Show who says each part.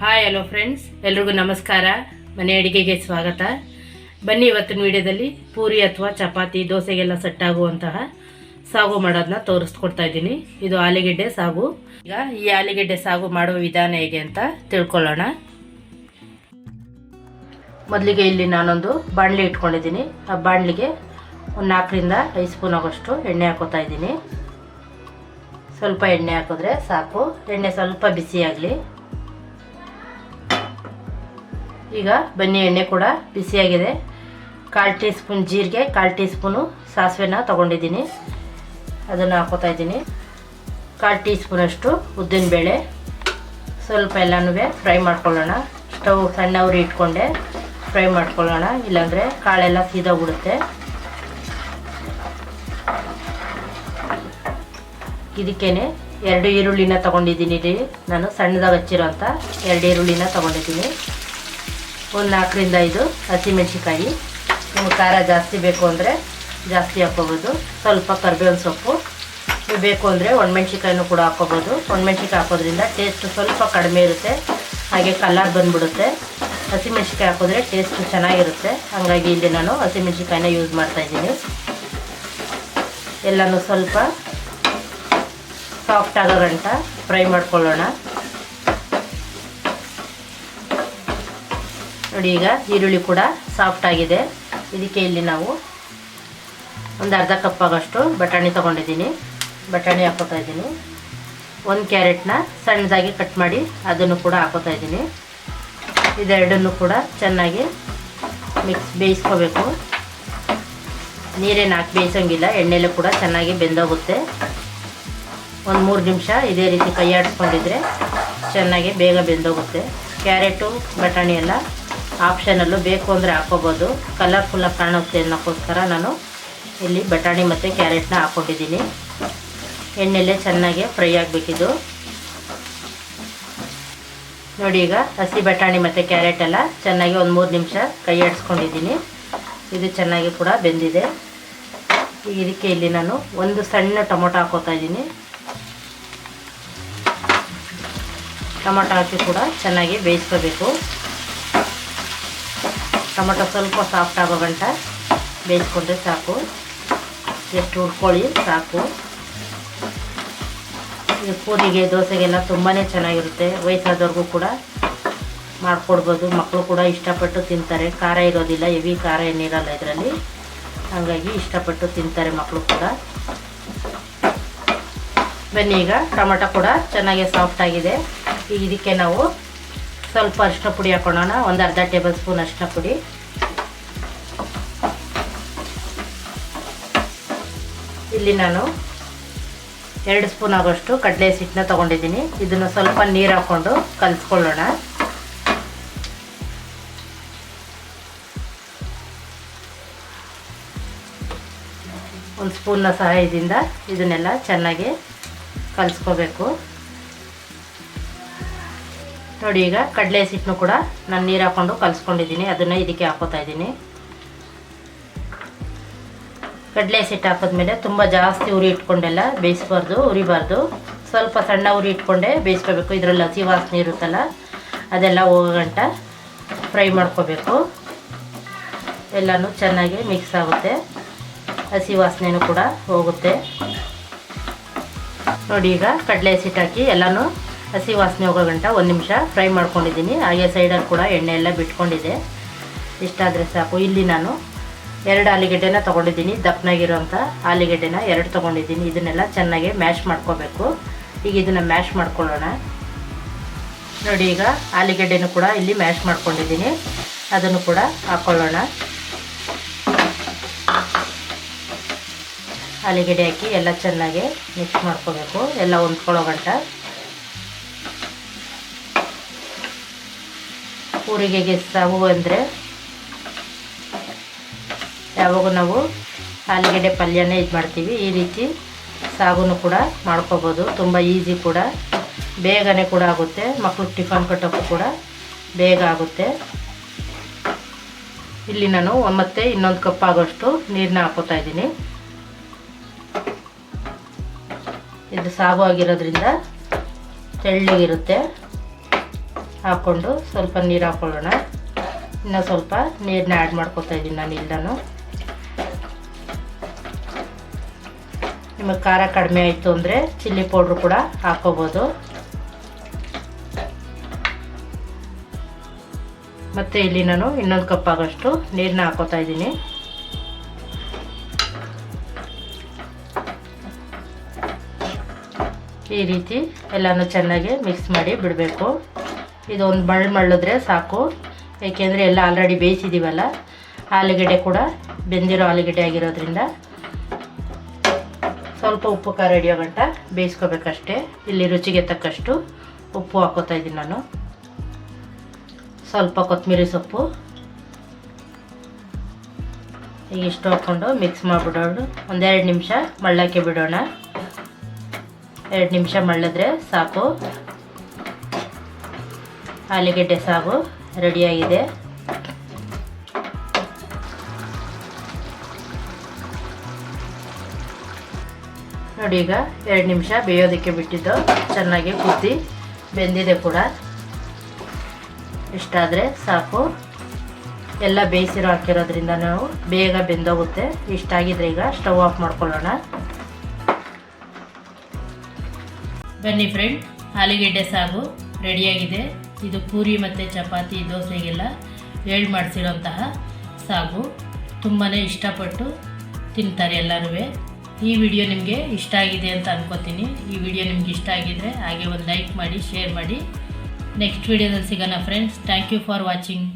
Speaker 1: Hi hello friends ಎಲ್ರಿಗೂ ನಮಸ್ಕಾರ. ಮನೆ ಅಡಿಗೆಗೆ ಸ್ವಾಗತ. ಬನ್ನಿ ಇವತ್ತಿನ ವಿಡಿಯೋದಲ್ಲಿ ಪೂರಿ ಅಥವಾ ಚಪಾತಿ, ದೋಸೆಗೆಲ್ಲ ಸೆಟ್ ಆಗುವಂತಹ ಸಾಗು ಮಾಡೋದನ್ನ ತೋರಿಸ್ಕೊಡ್ತಾ ಇದ್ದೀನಿ. ಇದು ಆಲೂಗೆಡ್ಡೆ ಸಾಗು. ಈಗ ಈ ಆಲೂಗೆಡ್ಡೆ ಸಾಗು ಮಾಡುವ ವಿಧಾನ ಹೇಗೆ ಅಂತ ತಿಳ್ಕೊಳ್ಳೋಣ. ಮೊದಲಿಗೆ ಇಲ್ಲಿ ನಾನೊಂದು ಬಾಣಲಿ ಇಟ್ಕೊಂಡಿದ್ದೀನಿ. ಆ ಬಾಣಲಿಗೆ ಒಂದು ನಾಲ್ಕರಿಂದ ಐದು ಸ್ಪೂನ್ ಆಗೋಷ್ಟು ಎಣ್ಣೆ ಹಾಕೋತಾ ಇದ್ದೀನಿ. ಸ್ವಲ್ಪ ಎಣ್ಣೆ ಹಾಕಿದ್ರೆ ಸಾಕು. ಎಣ್ಣೆ ಸ್ವಲ್ಪ ಬಿಸಿಯಾಗಲಿ ಈಗ ಬನ್ನಿ ಎಣ್ಣೆ ಕೂಡ ಬಿಸಿಯಾಗಿದೆ. ಕಾಲು ಟೀ ಸ್ಪೂನ್ ಜೀರಿಗೆ, ಕಾಲು ಟೀ ಸ್ಪೂನು ಸಾಸಿವೆನ ತೊಗೊಂಡಿದ್ದೀನಿ. ಅದನ್ನು ಹಾಕೋತಾ ಇದ್ದೀನಿ. ಕಾಲು ಟೀ ಸ್ಪೂನಷ್ಟು ಉದ್ದಿನಬೇಳೆ. ಸ್ವಲ್ಪ ಎಲ್ಲನೂ ಫ್ರೈ ಮಾಡ್ಕೊಳ್ಳೋಣ. ಸ್ಟವ್ ಸಣ್ಣ ಉರಿ ಇಟ್ಕೊಂಡೆ ಫ್ರೈ ಮಾಡ್ಕೊಳ್ಳೋಣ. ಇಲ್ಲಾಂದರೆ ಕಾಳೆಲ್ಲ ಸೀದೋಗ್ಬಿಡುತ್ತೆ. ಇದಕ್ಕೇ ಎರಡು ಈರುಳ್ಳಿನ ತೊಗೊಂಡಿದ್ದೀನಿ ನಾನು ಸಣ್ಣದಾಗಿ ಅಂತ ಎರಡು ಈರುಳ್ಳಿನ ತೊಗೊಂಡಿದ್ದೀನಿ. ಒಂದು ನಾಲ್ಕರಿಂದ ಐದು ಹಸಿಮೆಣ್ಸಿಕಾಯಿ ನಿಮ್ಗೆ ಖಾರ ಜಾಸ್ತಿ ಬೇಕು ಅಂದರೆ ಜಾಸ್ತಿ ಹಾಕ್ಕೋಬೋದು. ಸ್ವಲ್ಪ ಕರ್ಬೇವಿನ ಸೊಪ್ಪು. ಬೇಕು ಅಂದರೆ ಒಣಮೆಣ್ಸಿಕಾಯಿನೂ ಕೂಡ ಹಾಕ್ಕೋಬೋದು. ಒಣಮೆಣ್ಸಿಕಾಯಿ ಹಾಕೋದ್ರಿಂದ ಟೇಸ್ಟ್ ಸ್ವಲ್ಪ ಕಡಿಮೆ ಇರುತ್ತೆ. ಹಾಗೆ ಕಲರ್ ಬಂದುಬಿಡುತ್ತೆ. ಹಸಿಮೆಣ್ಸಿಕಾಯಿ ಹಾಕಿದ್ರೆ ಟೇಸ್ಟ್ ಚೆನ್ನಾಗಿರುತ್ತೆ. ಹಾಗಾಗಿ ಇಲ್ಲಿ ನಾನು ಹಸಿಮೆಣ್ಸಿಕಾಯಿನ ಯೂಸ್ ಮಾಡ್ತಾಯಿದ್ದೀನಿ ಎಲ್ಲನೂ ಸ್ವಲ್ಪ ಸಾಫ್ಟ್ ಆಗೋ ಗಂಟ ಫ್ರೈ ಮಾಡ್ಕೊಳ್ಳೋಣ. ನೋಡಿ ಈಗ ಈರುಳ್ಳಿ ಕೂಡ ಸಾಫ್ಟ್ ಆಗಿದೆ. ಇದಕ್ಕೆ ಇಲ್ಲಿ ನಾವು ಒಂದು ಅರ್ಧ ಕಪ್ ಆಗೋಷ್ಟು ಬಟಾಣಿ ತೊಗೊಂಡಿದ್ದೀನಿ. ಬಟಾಣಿ ಹಾಕೋತಾ ಇದ್ದೀನಿ. ಒಂದು ಕ್ಯಾರೆಟ್ನ ಸಣ್ಣದಾಗಿ ಕಟ್ ಮಾಡಿ ಅದನ್ನು ಕೂಡ ಹಾಕೋತಾ ಇದ್ದೀನಿ. ಇದೆರಡನ್ನು ಕೂಡ ಚೆನ್ನಾಗಿ ಮಿಕ್ಸ್ ಬೇಯಿಸ್ಕೋಬೇಕು. ನೀರೇನು ಹಾಕಿ ಬೇಯಿಸೋಂಗಿಲ್ಲ ಎಣ್ಣೆಲೂ ಕೂಡ ಚೆನ್ನಾಗಿ ಬೆಂದೋಗುತ್ತೆ. ಒಂದು ಮೂರು ನಿಮಿಷ ಇದೇ ರೀತಿ ಕೈ ಆಡಿಸ್ಕೊಂಡಿದ್ರೆ ಚೆನ್ನಾಗಿ ಬೇಗ ಬೆಂದೋಗುತ್ತೆ. ಕ್ಯಾರೆಟು, ಬಟಾಣಿ ಎಲ್ಲ ಆಪ್ಷನಲ್ಲು ಬೇಕು ಅಂದರೆ ಹಾಕೋಬೋದು. ಕಲರ್ಫುಲ್ಲಾಗಿ ಕಾಣುತ್ತೆ ಅನ್ನೋಕ್ಕೋಸ್ಕರ ನಾನು ಇಲ್ಲಿ ಬಟಾಣಿ ಮತ್ತು ಕ್ಯಾರೆಟ್ನ ಹಾಕ್ಕೊಂಡಿದ್ದೀನಿ. ಎಣ್ಣೆಲೆ ಚೆನ್ನಾಗಿ ಫ್ರೈ ಆಗಬೇಕಿದು. ನೋಡಿ ಈಗ ಹಸಿ ಬಟಾಣಿ ಮತ್ತು ಕ್ಯಾರೆಟ್ ಎಲ್ಲ ಚೆನ್ನಾಗಿ ಒಂದು ಮೂರು ನಿಮಿಷ ಕೈ ಆಡಿಸ್ಕೊಂಡಿದ್ದೀನಿ. ಇದು ಚೆನ್ನಾಗಿ ಕೂಡ ಬೆಂದಿದೆ. ಇದಕ್ಕೆ ಇಲ್ಲಿ ನಾನು ಒಂದು ಸಣ್ಣ ಟೊಮೊಟೊ ಹಾಕೋತಾ ಇದ್ದೀನಿ. ಟೊಮೊಟೊ ಹಾಕಿ ಕೂಡ ಚೆನ್ನಾಗಿ ಬೇಯಿಸ್ಕೋಬೇಕು. ಟೊಮೊಟೊ ಸ್ವಲ್ಪ ಸಾಫ್ಟ್ ಆಗೋ ಗಂಟ ಬೇಯಿಸ್ಕೊಂಡ್ರೆ ಸಾಕು. ಎಷ್ಟು ಹುರ್ಕೊಳ್ಳಿ, ಸಾಕು. ಈ ಪೂರಿಗೆ ದೋಸೆಗೆಲ್ಲ ತುಂಬಾ ಚೆನ್ನಾಗಿರುತ್ತೆ. ವಯಸ್ಸಾದವ್ರಿಗೂ ಕೂಡ ಮಾಡಿಕೊಡ್ಬೋದು. ಮಕ್ಕಳು ಕೂಡ ಇಷ್ಟಪಟ್ಟು ತಿಂತಾರೆ. ಖಾರ ಇರೋದಿಲ್ಲ, ಹೆವಿ ಖಾರ ಏನಿರಲ್ಲ ಇದರಲ್ಲಿ. ಹಾಗಾಗಿ ಇಷ್ಟಪಟ್ಟು ತಿಂತಾರೆ ಮಕ್ಕಳು ಕೂಡ. ಬನ್ನಿ ಈಗ, ಟೊಮೆಟೊ ಕೂಡ ಚೆನ್ನಾಗಿ ಸಾಫ್ಟ್ ಆಗಿದೆ. ಈಗ ಇದಕ್ಕೆ ನಾವು ಸ್ವಲ್ಪ ಅರಿಶಿನ ಪುಡಿ ಹಾಕೊಳ್ಳೋಣ ಒಂದು ಅರ್ಧ ಟೇಬಲ್ ಸ್ಪೂನ್ ಅರಿಶಿನ ಪುಡಿ. ಇಲ್ಲಿ ನಾನು ಎರಡು ಸ್ಪೂನ್ ಆಗೋಷ್ಟು ಕಡಲೆ ಸಿಟ್ಟನ್ನ ತೊಗೊಂಡಿದ್ದೀನಿ. ಇದನ್ನು ಸ್ವಲ್ಪ ನೀರು ಹಾಕ್ಕೊಂಡು ಕಲಿಸ್ಕೊಳ್ಳೋಣ. ಒಂದು ಸ್ಪೂನ್ನ ಸಹಾಯದಿಂದ ಇದನ್ನೆಲ್ಲ ಚೆನ್ನಾಗಿ ಕಲಿಸ್ಕೋಬೇಕು. ನೋಡಿ ಈಗ ಕಡಲೆ ಹಿಟ್ಟನ್ನು ಕೂಡ ನಾನು ನೀರು ಹಾಕ್ಕೊಂಡು ಕಲಿಸ್ಕೊಂಡಿದ್ದೀನಿ. ಅದನ್ನು ಇದಕ್ಕೆ ಹಾಕೋತಾ ಇದ್ದೀನಿ. ಕಡಲೆ ಹಿಟ್ಟು ಹಾಕಿದ್ಮೇಲೆ ತುಂಬ ಜಾಸ್ತಿ ಉರಿ ಇಟ್ಕೊಂಡೆಲ್ಲ ಬೇಯಿಸ್ಬಾರ್ದು, ಉರಿಬಾರ್ದು. ಸ್ವಲ್ಪ ಸಣ್ಣ ಉರಿ ಇಟ್ಕೊಂಡೆ ಬೇಯಿಸ್ಕೋಬೇಕು. ಇದರಲ್ಲಿ ಹಸಿ ವಾಸನೆ ಇರುತ್ತಲ್ಲ, ಅದೆಲ್ಲ ಹೋಗೋ ಫ್ರೈ ಮಾಡ್ಕೋಬೇಕು. ಎಲ್ಲನೂ ಚೆನ್ನಾಗಿ ಮಿಕ್ಸ್ ಆಗುತ್ತೆ. ಹಸಿ ವಾಸನೆಯೂ ಕೂಡ ಹೋಗುತ್ತೆ. ನೋಡಿ ಈಗ ಕಡಲೆ ಹಿಟ್ಟು ಹಾಕಿ ಎಲ್ಲನೂ ಹಸಿ ವಾಸನೆ ಹೋಗೋ ಗಂಟ ಒಂದು ನಿಮಿಷ ಫ್ರೈ ಮಾಡ್ಕೊಂಡಿದ್ದೀನಿ. ಹಾಗೆ ಸೈಡಲ್ಲಿ ಕೂಡ ಎಣ್ಣೆ ಎಲ್ಲ ಬಿಟ್ಕೊಂಡಿದೆ. ಇಷ್ಟಾದರೆ ಸಾಕು. ಇಲ್ಲಿ ನಾನು ಎರಡು ಆಲೂಗೆಡ್ಡೆನ ತೊಗೊಂಡಿದ್ದೀನಿ. ದಪ್ಪನಾಗಿರೋಂಥ ಆಲೂಗೆಡ್ಡೆನ ಎರಡು ತೊಗೊಂಡಿದ್ದೀನಿ. ಇದನ್ನೆಲ್ಲ ಚೆನ್ನಾಗಿ ಮ್ಯಾಶ್ ಮಾಡ್ಕೋಬೇಕು. ಈಗ ಇದನ್ನು ಮ್ಯಾಶ್ ಮಾಡ್ಕೊಳ್ಳೋಣ. ನೋಡಿ, ಈಗ ಆಲೂಗೆಡ್ಡೆನೂ ಕೂಡ ಇಲ್ಲಿ ಮ್ಯಾಶ್ ಮಾಡ್ಕೊಂಡಿದ್ದೀನಿ. ಅದನ್ನು ಕೂಡ ಹಾಕ್ಕೊಳ್ಳೋಣ ಆಲೂಗೆಡ್ಡೆ ಹಾಕಿ ಎಲ್ಲ ಚೆನ್ನಾಗಿ ಮಿಕ್ಸ್ ಮಾಡ್ಕೋಬೇಕು. ಎಲ್ಲ ಹೊಂದ್ಕೊಳ್ಳೋ ಗಂಟ. ಪೂರಿಗೆಗೆ ಸಾಗು ಅಂದರೆ ಯಾವಾಗ ನಾವು ಆಲೂಗಡ್ಡೆ ಪಲ್ಯನೇ ಇದು ಮಾಡ್ತೀವಿ. ಈ ರೀತಿ ಸಾಗುನು ಕೂಡ ಮಾಡ್ಕೋಬೋದು. ತುಂಬ ಈಸಿ ಕೂಡ. ಬೇಗನೆ ಕೂಡ ಆಗುತ್ತೆ. ಮಕ್ಕಳು ಟಿಫನ್ ಕಟ್ಟೋಕ್ಕೂ ಕೂಡ ಬೇಗ ಆಗುತ್ತೆ. ಇಲ್ಲಿ ನಾನು ಮತ್ತೆ ಇನ್ನೊಂದು ಕಪ್ ಆಗೋಷ್ಟು ನೀರನ್ನ ಹಾಕೋತಾ ಇದ್ದೀನಿ. ಇದು ಸಾಗು ಆಗಿರೋದ್ರಿಂದ ತೆಳ್ಳಗಿರುತ್ತೆ. ಹಾಕ್ಕೊಂಡು ಸ್ವಲ್ಪ ನೀರು ಹಾಕ್ಕೊಳ್ಳೋಣ ಇನ್ನು ಸ್ವಲ್ಪ ನೀರನ್ನ ಆ್ಯಡ್ ಮಾಡ್ಕೊತಾ ಇದ್ದೀನಿ ನಾನು ಇಲ್ಲೂ ನಿಮಗೆ ಖಾರ ಕಡಿಮೆ ಆಯಿತು ಅಂದರೆ ಚಿಲ್ಲಿ ಪೌಡ್ರ್ ಕೂಡ ಹಾಕೋಬೋದು. ಮತ್ತು ಇಲ್ಲಿ ನಾನು ಇನ್ನೊಂದು ಕಪ್ ಆಗೋಷ್ಟು ನೀರನ್ನ ಹಾಕೋತಾ ಇದ್ದೀನಿ ಈ ರೀತಿ ಎಲ್ಲನೂ ಚೆನ್ನಾಗಿ ಮಿಕ್ಸ್ ಮಾಡಿ ಬಿಡಬೇಕು. ಇದು ಒಂದು ಮಳ್ಳು ಮಳ್ಳಿದ್ರೆ ಸಾಕು. ಏಕೆಂದರೆ ಎಲ್ಲ ಆಲ್ರೆಡಿ ಬೇಯಿಸಿದ್ದೀವಲ್ಲ ಆಲೂಗಡ್ಡೆ ಕೂಡ ಬೆಂದಿರೋ ಆಲೂಗಡ್ಡೆ ಆಗಿರೋದ್ರಿಂದ ಸ್ವಲ್ಪ ಉಪ್ಪು, ಖಾರ, ಹಿಡಿಯೋ ಗಂಟ ಬೇಯಿಸ್ಕೋಬೇಕಷ್ಟೇ. ಇಲ್ಲಿ ರುಚಿಗೆ ತಕ್ಕಷ್ಟು ಉಪ್ಪು ಹಾಕೋತಾ ಇದ್ದೀನಿ ನಾನು. ಸ್ವಲ್ಪ ಕೊತ್ತಂಬರಿ ಸೊಪ್ಪು. ಈಗ ಇಷ್ಟು ಹಾಕ್ಕೊಂಡು ಮಿಕ್ಸ್ ಮಾಡಿಬಿಡೋಣ ಒಂದೆರಡು ನಿಮಿಷ ಮಳ್ಳಕ್ಕೆ ಬಿಡೋಣ. ಎರಡು ನಿಮಿಷ ಮಳ್ಳಿದ್ರೆ ಸಾಕು. ಆಲೂಗೆಡ್ಡೆ ಸಾಗು ರೆಡಿಯಾಗಿದೆ ನೋಡಿ ಈಗ ಎರಡು ನಿಮಿಷ ಬೇಯೋದಕ್ಕೆ ಬಿಟ್ಟಿದ್ದು, ಚೆನ್ನಾಗಿ ಕುದ್ದಿ, ಬೆಂದಿದೆ ಕೂಡ. ಇಷ್ಟಾದರೆ ಸಾಕು. ಎಲ್ಲ ಬೇಯಿಸಿರೋ ಹಾಕಿರೋದ್ರಿಂದ ನಾವು ಬೇಗ ಬೆಂದೋಗುತ್ತೆ. ಇಷ್ಟಾಗಿದ್ರೆ ಈಗ ಸ್ಟವ್ ಆಫ್ ಮಾಡ್ಕೊಳ್ಳೋಣ. ಬನ್ನಿ ಫ್ರೆಂಡ್ ಆಲೂಗೆಡ್ಡೆ ಸಾಗು ರೆಡಿಯಾಗಿದೆ ಇದು ಪೂರಿ ಮತ್ತು ಚಪಾತಿ, ದೋಸೆಗೆಲ್ಲ ಹೇಳಿ ಮಾಡಿಸಿರೋಂತಹ ಸಾಗು. ತುಂಬಾ ಇಷ್ಟಪಟ್ಟು ತಿಂತಾರೆ ಎಲ್ಲರೂ ಈ ವಿಡಿಯೋ ನಿಮಗೆ ಇಷ್ಟ ಆಗಿದೆ ಅಂತ ಅನ್ಕೋತೀನಿ. ಈ ವಿಡಿಯೋ ನಿಮ್ಗೆ ಇಷ್ಟ ಆಗಿದ್ರೆ ಹಾಗೆ ಒಂದು ಲೈಕ್ ಮಾಡಿ ಶೇರ್ ಮಾಡಿ. ನೆಕ್ಸ್ಟ್ ವಿಡಿಯೋದಲ್ಲಿ ಸಿಗೋಣ friends thank you for watching